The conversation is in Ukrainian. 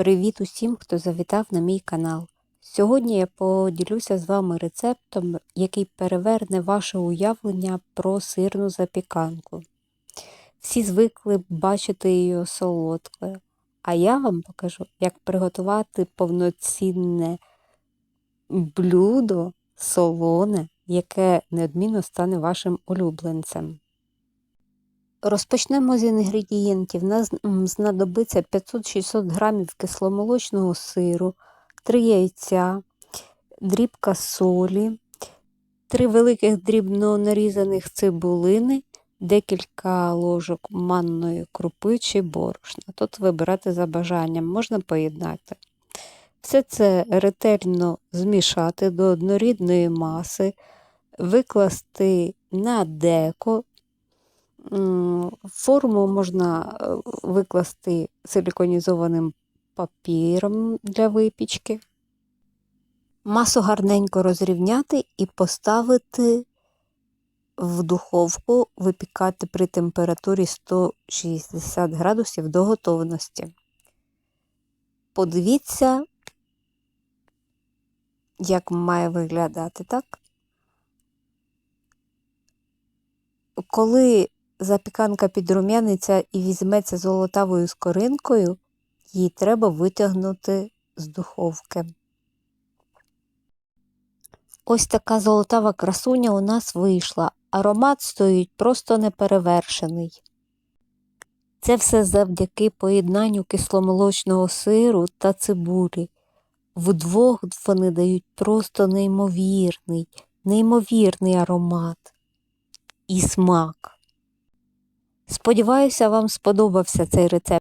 Привіт усім, хто завітав на мій канал. Сьогодні я поділюся з вами рецептом, який переверне ваше уявлення про сирну запіканку. Всі звикли бачити її солодкою, а я вам покажу, як приготувати повноцінне блюдо солоне, яке неодмінно стане вашим улюбленцем. Розпочнемо з інгредієнтів. Нас знадобиться 500-600 грамів кисломолочного сиру, 3 яйця, дрібка солі, 3 великих дрібно нарізаних цибулини, декілька ложок манної крупи чи борошна. Тут вибирати за бажанням, можна поєднати. Все це ретельно змішати до однорідної маси, викласти на деко. Форму можна е, викласти силіконізованим папіром для випічки. Масу гарненько розрівняти і поставити в духовку випікати при температурі 160 градусів до готовності. Подивіться, як має виглядати, так? Коли запіканка підрум'яниться і візьметься золотавою скоринкою, її треба витягнути з духовки. Ось така золотава красуня у нас вийшла. Аромат стоїть просто неперевершений. Це все завдяки поєднанню кисломолочного сиру та цибулі. Вдвох вони дають просто неймовірний, неймовірний аромат і смак. Сподіваюся, вам сподобався цей рецепт.